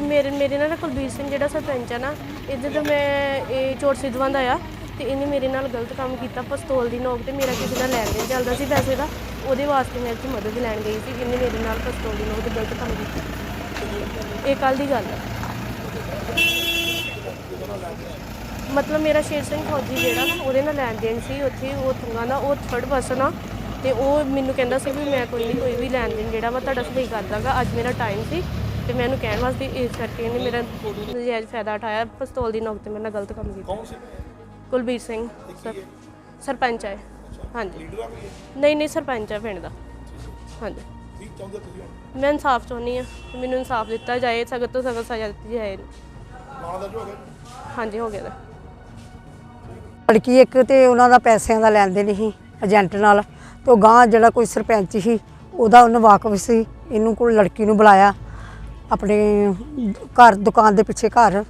ਮੇਰੇ ਮੇਰੇ ਨਾਲ ਕੁਲਬੀਰ ਸਿੰਘ ਜਿਹੜਾ ਸਰਪੰਚ ਆ ਨਾ ਇਹਦੇ ਤੋਂ ਮੈਂ ਇਹ ਚੋਰ ਸਿੱਧਵਾਂ ਦਾ ਆ ਤੇ ਇਹਨੇ ਮੇਰੇ ਨਾਲ ਗਲਤ ਕੰਮ ਕੀਤਾ, ਪਿਸਤੌਲ ਦੀ ਨੋਕ ਤੇ ਮੇਰਾ ਕਿਸੇ ਨਾਲ ਲੈਣ ਦੇਣ ਚੱਲਦਾ ਸੀ ਪੈਸੇ ਦਾ, ਉਹਦੇ ਵਾਸਤੇ ਮੈਂ ਇੱਥੇ ਮਦਦ ਲੈਣ ਗਈ ਸੀ, ਇਹਨੇ ਮੇਰੇ ਨਾਲ ਪਿਸਤੌਲ ਦੀ ਨੋਕ ਤੇ ਗਲਤ ਕੰਮ ਕੀਤਾ। ਇਹ ਕੱਲ ਦੀ ਗੱਲ ਹੈ ਮਤਲਬ ਮੇਰਾ ਸ਼ੇਰ ਸਿੰਘ ਫੌਜੀ ਜਿਹੜਾ ਨਾ, ਉਹਦੇ ਨਾਲ ਲੈਣ ਦੇਣ ਸੀ, ਉੱਥੇ ਉਹ ਤੁੰਗਾ ਦਾ ਉਹ ਥਰਡ ਪਰਸਨ ਆ ਤੇ ਉਹ ਮੈਨੂੰ ਕਹਿੰਦਾ ਸੀ ਵੀ ਮੈਂ ਕੋਈ ਨਹੀਂ ਕੋਈ ਵੀ ਲੈਣ ਦੇਣ ਜਿਹੜਾ ਵਾ, ਤੁਹਾਡਾ ਸਹੀ ਕਰ ਦਾਂਗਾ ਅੱਜ ਮੇਰਾ ਟਾਈਮ ਸੀ। ਤੇ ਮੈਂ ਇਹਨੂੰ ਕਹਿਣ ਵਾਸਤੇ ਇਸ ਕਰਕੇ ਇਹਨੇ ਮੇਰਾ ਨਜਾਇਜ਼ ਫਾਇਦਾ ਉਠਾਇਆ ਪਿਸਤੌਲ ਦੀ ਨੋਕ ਤੇ ਮੇਰੇ ਨਾਲ ਗਲਤ ਕੰਮ ਕੀਤਾ। ਕੌਣ ਸੀ? ਕੁਲਬੀਰ ਸਿੰਘ ਸਰ ਸਰਪੰਚ ਹੈ। ਹਾਂਜੀ। ਲੀਡਰ ਆ ਕੋਈ ਨਹੀਂ ਨਹੀਂ ਸਰਪੰਚ ਹੈ ਪਿੰਡ ਦਾ। ਹਾਂਜੀ। ਕੀ ਚਾਹੁੰਦੇ ਤੁਸੀਂ ਹੁਣ? ਮੈਂ ਇਨਸਾਫ ਚਾਹੁੰਦੀ ਹਾਂ ਕਿ ਮੈਨੂੰ ਇਨਸਾਫ ਦਿੱਤਾ ਜਾਏ ਸਖਤ ਤੋਂ ਸਖਤ ਸਜ਼ਾ ਦਿੱਤੀ ਜਾਏ। ਹਾਂਜੀ ਹੋ ਗਿਆ ਦਾ। ਲੜਕੀ ਇੱਕ ਤੇ ਉਹਨਾਂ ਦਾ ਪੈਸਿਆਂ ਦਾ ਲੈਣ ਦੇਣ ਸੀ ਏਜੰਟ ਨਾਲ। ਤੇ ਉਹ ਗਾਂ ਜਿਹੜਾ ਕੋਈ ਸਰਪੰਚ ਸੀ ਉਹਦਾ ਉਹਨੂੰ ਵਾਕਫ ਸੀ ਇਹਨੂੰ ਕੋਲ ਲੜਕੀ ਨੂੰ ਬੁਲਾਇਆ। ਆਪਣੇ ਘਰ ਦੁਕਾਨ ਦੇ ਪਿੱਛੇ ਘਰ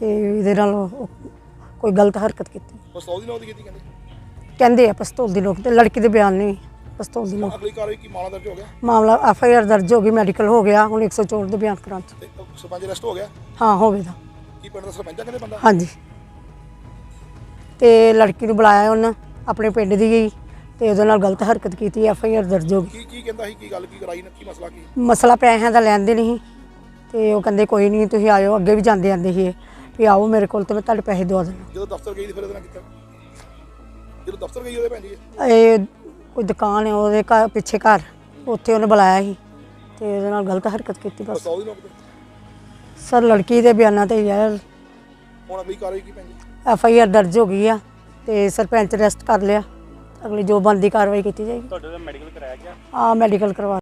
ਤੇ ਇਹਦੇ ਨਾਲ ਉਹ ਕੋਈ ਗਲਤ ਹਰਕਤ ਕੀਤੀ। ਪਸਤੌਲ ਦੀ ਨੌਕਰੀ ਕੀਤੀ ਕਹਿੰਦੇ? ਕਹਿੰਦੇ ਆ ਪਿਸਤੌਲ ਦੀ ਲੋਕ ਤੇ ਲੜਕੀ ਦੇ ਬਿਆਨ ਨਹੀਂ ਪਿਸਤੌਲ ਦੀ ਲੋਕ ਅਗਲੀ ਕਾਰਵਾਈ ਕੀ ਮਾਮਲਾ ਦਰਜ ਹੋ ਗਿਆ? ਮਾਮਲਾ ਐਫ ਆਈ ਆਰ ਦਰਜ ਹੋ ਗਈ ਮੈਡੀਕਲ ਹੋ ਗਿਆ ਹੁਣ 104 ਦੇ ਬਿਆਨ ਕਰਾਂ। ਤੇ ਸਰਪੰਚ ਅਰੈਸਟ ਹੋ ਗਿਆ? ਹਾਂ ਹੋਵੇਗਾ ਕੀ ਪਿੰਡ ਦਾ ਸਰਪੰਚ ਆ ਕਹਿੰਦੇ ਬੰਦਾ? ਹਾਂਜੀ। ਤੇ ਲੜਕੀ ਨੂੰ ਬੁਲਾਇਆ ਉਹਨਾਂ ਆਪਣੇ ਪਿੰਡ ਦੀ ਗਈ ਤੇ ਉਹਦੇ ਨਾਲ ਗਲਤ ਹਰਕਤ ਕੀਤੀ ਐਫ ਆਈ ਆਰ ਦਰਜ ਹੋ ਗਈ। ਕੀ ਕੀ ਕਹਿੰਦਾ ਸੀ ਕੀ ਗੱਲ ਕੀ ਕਰਾਈ ਨਾ ਕੀ ਮਸਲਾ ਕੀ? ਮਸਲਾ ਪੈਸਿਆਂ ਦਾ ਲੈਂਦੇ ਨਹੀਂ ਤੇ ਉਹ ਕਹਿੰਦੇ ਕੋਈ ਨਹੀਂ ਤੁਸੀਂ ਆਇਓ ਅੱਗੇ ਵੀ ਜਾਂਦੇ ਆਂਦੇ ਸੀ ਇਹ, ਵੀ ਆਓ ਮੇਰੇ ਕੋਲ ਤੇ ਮੈਂ ਤੁਹਾਡੇ ਪੈਸੇ ਦਵਾ ਦੇਣਾ ਜਦੋਂ ਦਫ਼ਤਰ ਗਈ ਤੇ ਫਿਰ ਇਹਦੇ ਨਾਲ ਕੀਤਾ? ਜਦੋਂ ਦਫ਼ਤਰ ਗਈ ਉਹਦੇ ਭੈਣ ਜੀ? ਇਹ ਕੋਈ ਦੁਕਾਨ ਹੈ ਉਹਦੇ ਘਰ ਪਿੱਛੇ ਘਰ ਉੱਥੇ ਉਹਨੇ ਬੁਲਾਇਆ ਸੀ ਤੇ ਉਹਦੇ ਨਾਲ ਗਲਤ ਹਰਕਤ ਕੀਤੀ ਬਸ। ਪਸਤੌਲ ਦੀ ਨੌਕਰੀ? ਸਰ ਲੜਕੀ ਦੇ ਬਿਆਨਾਂ ਤੇ ਯਾਰ ਹੁਣ ਅਗਲੀ ਕਾਰਵਾਈ ਕੀ ਭੈਣ ਜੀ? ਐਫ ਆਈ ਆਰ ਦਰਜ ਹੋ ਗਈ ਆ ਤੇ ਸਰਪੰਚ ਅਰੈਸਟ ਕਰ ਲਿਆ। ਅਗਲੀ ਜੋ ਬੰਦੀ ਕਾਰਵਾਈ ਕੀਤੀ ਜਾਏਗੀ। ਤੁਹਾਡੇ ਦਾ ਮੈਡੀਕਲ ਕਰਾਇਆ ਗਿਆ? ਆ ਮੈਡੀਕਲ ਕਰਵਾ